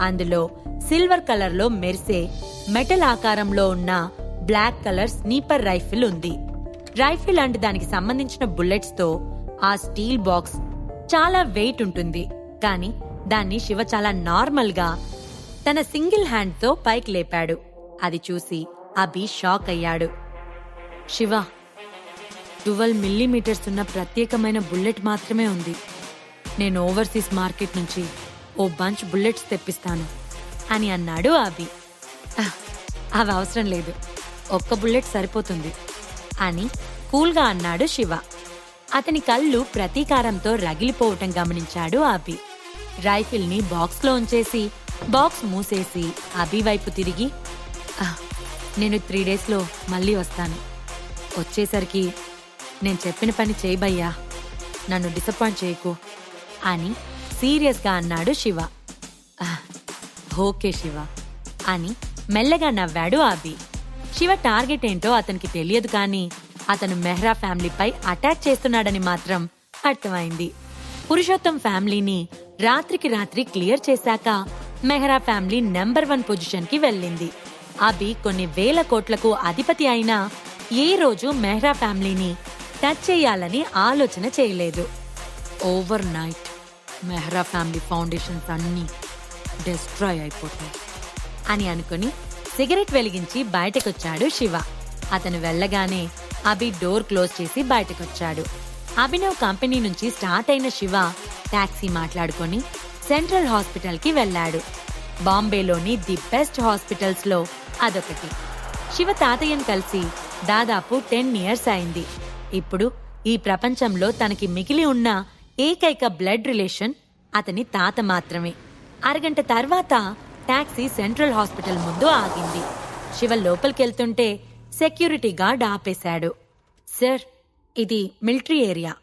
అందులో సిల్వర్ కలర్లో మెరిసే మెటల్ ఆకారంలో ఉన్న బ్లాక్ కలర్ స్నీపర్ రైఫిల్ ఉంది. రైఫిల్ అంటే దానికి సంబంధించిన బుల్లెట్స్తో ఆ స్టీల్ బాక్స్ చాలా వెయిట్ ఉంటుంది. కానీ దాన్ని శివ చాలా నార్మల్గా తన సింగిల్ హ్యాండ్తో పైకి లేపాడు. అది చూసి అభి షాక్ అయ్యాడు. శివ ట్వెల్వ్ మిల్లీమీటర్స్ ఉన్న ప్రత్యేకమైన బుల్లెట్ మాత్రమే ఉంది. నేను ఓవర్సీస్ మార్కెట్ నుంచి ఓ బంచ్ బుల్లెట్స్ తెప్పిస్తాను అని అన్నాడు అభి. అవి అవసరం లేదు. ఒక్క బుల్లెట్ సరిపోతుంది అని కూల్గా అన్నాడు శివ. అతని కళ్ళు ప్రతీకారంతో రగిలిపోవటం గమనించాడు అభి. రైఫిల్ని బాక్స్లో ఉంచేసి బాక్స్ మూసేసి అభి వైపు తిరిగి నేను త్రీ డేస్లో మళ్ళీ వస్తాను. వచ్చేసరికి నేను చెప్పిన పని చేయబయ్యా. నన్ను డిసప్పాయింట్ చేయకు అని సీరియస్గా అన్నాడు శివ. ఓకే శివ. అని మెల్లగా నవ్వాడు అభి శివ టార్గెట్ ఏంటో అతనికి తెలియదు కానీ అతను మెహ్రా ఫ్యామిలీపై అటాక్ చేస్తున్నాడని మాత్రం అర్థమైంది. పురుషోత్తం ఫ్యామిలీని రాత్రికి రాత్రి క్లియర్ చేశాక మెహ్రా ఫ్యామిలీ నెంబర్ వన్ పొజిషన్కి వెళ్ళింది. అభి కొన్ని వేల కోట్లకు అధిపతి అయినా ఏ రోజు మెహ్రా ఫ్యామిలీని టచ్ చేయాలని ఆలోచన చేయలేదు. Overnight. Mehra family foundations అన్నీ డిస్ట్రాయ్ అయిపోతాయి. అని అనుకుని సిగరెట్ వెలిగించి బయటకొచ్చాడు శివ. అతను వెళ్ళగానే అభి డోర్ క్లోజ్ చేసి బయటకొచ్చాడు. అభినవ్ కంపెనీ నుంచి స్టార్ట్ అయిన శివ టాక్సీ మాట్లాడుకొని సెంట్రల్ హాస్పిటల్కి వెళ్ళాడు. బాంబేలోని ది బెస్ట్ హాస్పిటల్స్లో అదొకటి. శివ తాతయ్యను కలిసి దాదాపు టెన్ ఇయర్స్ అయింది. ఇప్పుడు ఈ ప్రపంచంలో తనకి మిగిలి ఉన్న ఏకైక బ్లడ్ రిలేషన్ అతని తాత మాత్రమే. అరగంట తర్వాత టాక్సీ సెంట్రల్ హాస్పిటల్ ముందు ఆగింది. శివ లోపలికెళ్తుంటే సెక్యూరిటీ గార్డ్ ఆపేశాడు. సార్ ఇది మిలిటరీ ఏరియా.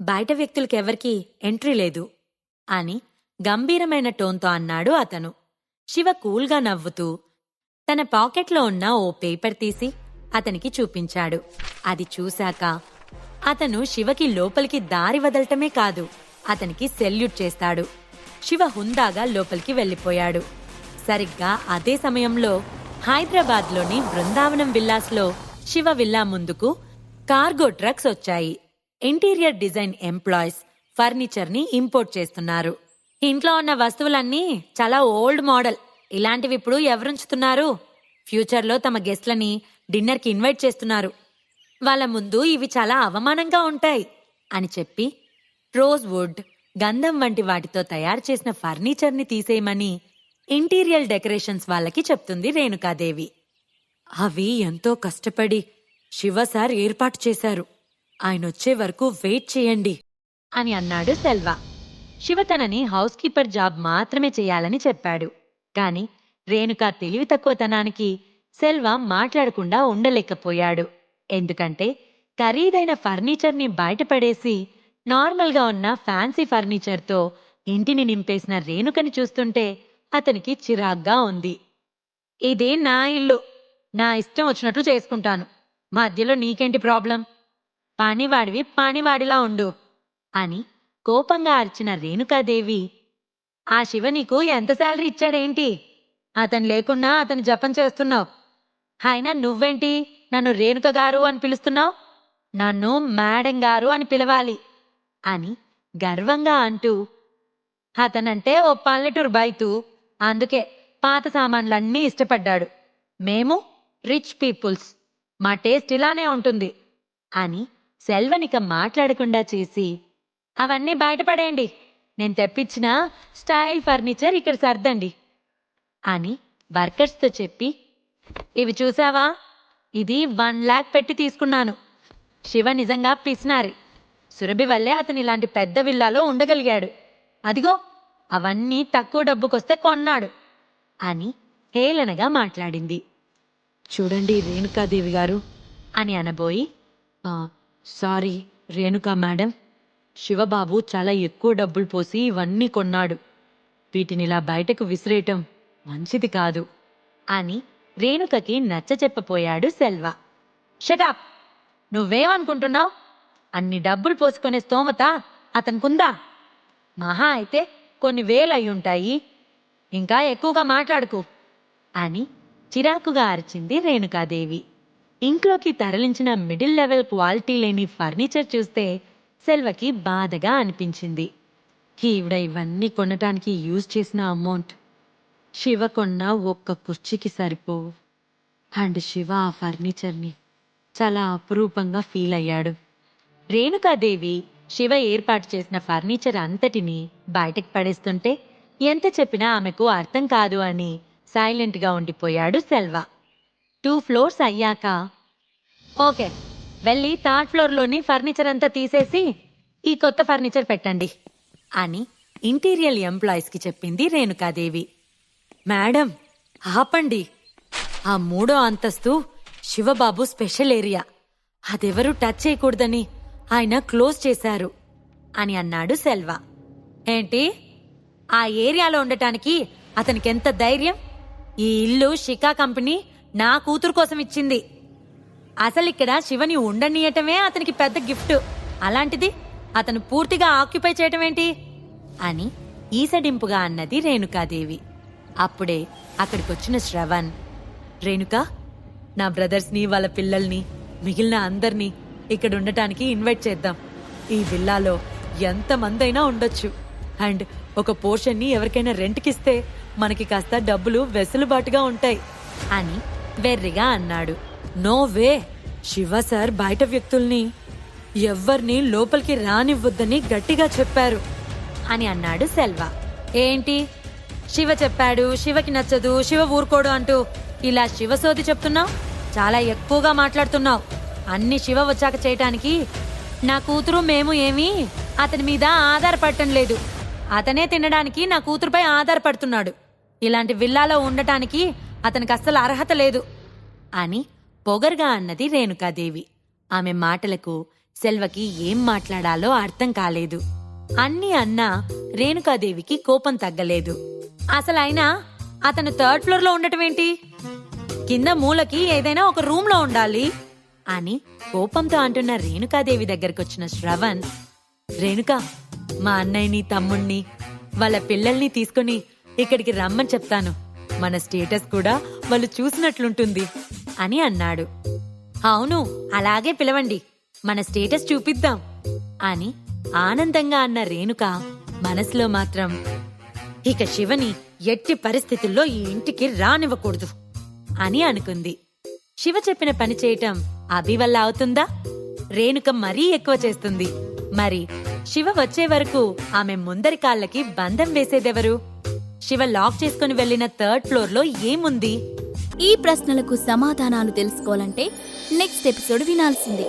బయట వ్యక్తులకెవ్వరికీ ఎంట్రీ లేదు అని గంభీరమైన టోన్తో అన్నాడు అతను. శివ కూల్గా నవ్వుతూ తన పాకెట్లో ఉన్న ఓ పేపర్ తీసి అతనికి చూపించాడు. అది చూశాక అతను శివకి లోపలికి దారి వదలటమే కాదు అతనికి సెల్యూట్ చేస్తాడు. శివ హుందాగా లోపలికి వెళ్ళిపోయాడు. సరిగ్గా అదే సమయంలో హైదరాబాద్లోని బృందావనం విల్లాస్లో శివ విల్లా ముందుకు కార్గో ట్రక్స్ వచ్చాయి. ఇంటీరియర్ డిజైన్ ఎంప్లాయీస్ ఫర్నిచర్ని ఇంపోర్ట్ చేస్తున్నారు. ఇంట్లో ఉన్న వస్తువులన్నీ చాలా ఓల్డ్ మోడల్. ఇలాంటివి ఇప్పుడు ఎవరుంచుతున్నారు? ఫ్యూచర్లో తమ గెస్ట్లని డిన్నర్కి ఇన్వైట్ చేస్తున్నారు. వాళ్ళ ముందు ఇవి చాలా అవమానంగా ఉంటాయి అని చెప్పి రోజ్ వుడ్ గంధం వంటి వాటితో తయారు చేసిన ఫర్నిచర్ని తీసేయమని ఇంటీరియర్ డెకరేషన్స్ వాళ్ళకి చెప్తుంది రేణుకాదేవి. అవి ఎంతో కష్టపడి శివ సార్ ఏర్పాటు చేశారు. ఆయన వచ్చే వరకు వెయిట్ చేయండి అని అన్నాడు సెల్వా. శివ తనని హౌస్ కీపర్ జాబ్ మాత్రమే చేయాలని చెప్పాడు. కాని రేణుక తెలివి తక్కువతనానికి సెల్వా మాట్లాడకుండా ఉండలేకపోయాడు. ఎందుకంటే ఖరీదైన ఫర్నిచర్ని బయటపడేసి నార్మల్గా ఉన్న ఫ్యాన్సీ ఫర్నిచర్తో ఇంటిని నింపేసిన రేణుకని చూస్తుంటే అతనికి చిరాగ్గా ఉంది. ఇది నా ఇల్లు. నా ఇష్టం వచ్చినట్లు చేసుకుంటాను. మధ్యలో నీకేంటి ప్రాబ్లం? పనివాడివి పనివాడిలా ఉండు అని కోపంగా అరిచిన రేణుకాదేవి ఆ శివ నీకు ఎంత శాలరీ ఇచ్చాడేంటి? అతను లేకున్నా అతను జపం చేస్తున్నావు. అయినా నువ్వేంటి? నన్ను రేణుక గారు అని పిలుస్తున్నావు? నన్ను మేడం గారు అని పిలవాలి అని గర్వంగా అంటూ అతనంటే ఓ పల్లెటూరు బైతు. అందుకే పాత సామాన్లన్నీ ఇష్టపడ్డాడు. మేము రిచ్ పీపుల్స్ మా టేస్ట్ ఇలానే ఉంటుంది అని సెల్వనిక మాట్లాడకుండా చేసి అవన్నీ బయటపడేయండి. నేను తెప్పించిన స్టైల్ ఫర్నిచర్ ఇక్కడ సర్దండి అని వర్కర్స్తో చెప్పి ఇవి చూసావా? ఇది వన్ ల్యాక్ పెట్టి తీసుకున్నాను. శివ నిజంగా పిసినారి. సురభి వల్లే అతను ఇలాంటి పెద్ద విల్లాలో ఉండగలిగాడు. అదిగో అవన్నీ తక్కువ డబ్బుకొస్తే కొన్నాడు అని హేళనగా మాట్లాడింది. చూడండి రేణుకాదేవి గారు. అని అనబోయి "ఆ, సారీ రేణుకా మేడం. శివబాబు చాలా ఎక్కువ డబ్బులు పోసి ఇవన్నీ కొన్నాడు. వీటిని ఇలా బయటకు విసిరేయటం మంచిది కాదు అని రేణుకకి నచ్చచెప్పపోయాడు సెల్వ. షటాప్ నువ్వేమనుకుంటున్నావు? అన్ని డబ్బులు పోసుకునే స్తోమత అతనికుందా? మహా అయితే కొన్ని వేలు అయి ఉంటాయి ఇంకా ఎక్కువగా మాట్లాడుకు అని చిరాకుగా అరిచింది రేణుకాదేవి. ఇంట్లోకి తరలించిన మిడిల్ లెవెల్ క్వాలిటీ లేని ఫర్నిచర్ చూస్తే సెల్వకి బాధగా అనిపించింది. ఈవిడ ఇవన్నీ కొనటానికి యూజ్ చేసిన అమౌంట్. శివ కొన్న ఒక్క కుర్చీకి సరిపో అండ్ శివ ఆ ఫర్నిచర్ని చాలా అపురూపంగా ఫీల్ అయ్యాడు. రేణుకాదేవి శివ ఏర్పాటు చేసిన ఫర్నిచర్ అంతటిని బయటకు పడేస్తుంటే ఎంత చెప్పినా ఆమెకు అర్థం కాదు అని సైలెంట్గా ఉండిపోయాడు సెల్వ. టూ ఫ్లోర్స్ అయ్యాక ఓకే వెళ్ళి థర్డ్ ఫ్లోర్లోని ఫర్నిచర్ అంతా తీసేసి ఈ కొత్త ఫర్నిచర్ పెట్టండి అని ఇంటీరియల్ ఎంప్లాయీస్కి చెప్పింది రేణుకాదేవి. మేడం ఆపండి. ఆ మూడో అంతస్తు శివబాబు స్పెషల్ ఏరియా. అదెవరూ టచ్ చేయకూడదని ఆయన క్లోజ్ చేశారు అని అన్నాడు సెల్వ. ఏంటి? ఆ ఏరియాలో ఉండటానికి అతనికి ఎంత ధైర్యం? ఈ ఇల్లు షికా కంపెనీ నా కూతురు కోసం ఇచ్చింది. అసలు ఇక్కడ శివని ఉండనీయటమే అతనికి పెద్ద గిఫ్ట్. అలాంటిది అతను పూర్తిగా ఆక్యుపై చేయటం ఏంటి అని ఈసడింపుగా అన్నది రేణుకాదేవి. అప్పుడే అక్కడికొచ్చిన శ్రవణ్ రేణుక నా బ్రదర్స్ని వాళ్ళ పిల్లల్ని మిగిలిన అందర్నీ ఇక్కడ ఉండటానికి ఇన్వైట్ చేద్దాం. ఈ విల్లాలో ఎంతమందైనా ఉండొచ్చు. అండ్ ఒక పోర్షన్ని ఎవరికైనా రెంట్కిస్తే మనకి కాస్త డబ్బులు వెసులుబాటుగా ఉంటాయి అని వెర్రిగా అన్నాడు. No way! శివ సార్ బయట వ్యక్తుల్ని ఎవ్వరిని లోపలికి రానివ్వద్దని గట్టిగా చెప్పారు అని అన్నాడు సెల్వ. ఏంటి? శివ చెప్పాడు శివకి నచ్చదు శివ ఊరుకోడు అంటూ ఇలా శివసోది చెప్తున్నావు? చాలా ఎక్కువగా మాట్లాడుతున్నావు. అన్ని శివ వచ్చాక చేయటానికి నా కూతురు మేము ఏమీ అతని మీద ఆధారపడటం లేదు. అతనే తినడానికి నా కూతురుపై ఆధారపడుతున్నాడు. ఇలాంటి విల్లాలో ఉండటానికి అతనికి అస్సలు అర్హత లేదు అని పొగరుగా అన్నది రేణుకాదేవి. ఆమె మాటలకు సెల్వకి ఏం మాట్లాడాలో అర్థం కాలేదు. అన్ని అన్నా రేణుకాదేవికి కోపం తగ్గలేదు. అసలు అయినా అతను థర్డ్ ఫ్లోర్లో ఉండటం ఏంటి కింద మూలకి ఏదైనా ఒక రూమ్లో ఉండాలి అని కోపంతో అంటున్న రేణుకాదేవి దగ్గరకొచ్చిన శ్రవణ్ రేణుక మా అన్నయ్యని తమ్ముణ్ణి వాళ్ళ పిల్లల్ని తీసుకుని ఇక్కడికి రమ్మని చెప్తాను. మన స్టేటస్ కూడా వాళ్ళు చూసినట్లుంటుంది అని అన్నాడు. అవును అలాగే పిలవండి. మన స్టేటస్ చూపిద్దాం అని ఆనందంగా అన్న రేణుక మనసులో మాత్రం ఇక శివని ఎట్టి పరిస్థితుల్లో ఈ ఇంటికి రానివ్వకూడదు అని అనుకుంది. శివ చెప్పిన పని చేయటం అభి వల్ల అవుతుందా? రేణుక మరీ ఎక్కువ చేస్తుంది. మరి శివ వచ్చే వరకు ఆమె ముందరి కాళ్ళకి బంధం వేసేదెవరు? శివ లాక్ చేసుకుని వెళ్ళిన థర్డ్ ఫ్లోర్లో ఏముంది? ఈ ప్రశ్నలకు సమాధానాలు తెలుసుకోవాలంటే నెక్స్ట్ ఎపిసోడ్ వినాల్సిందే.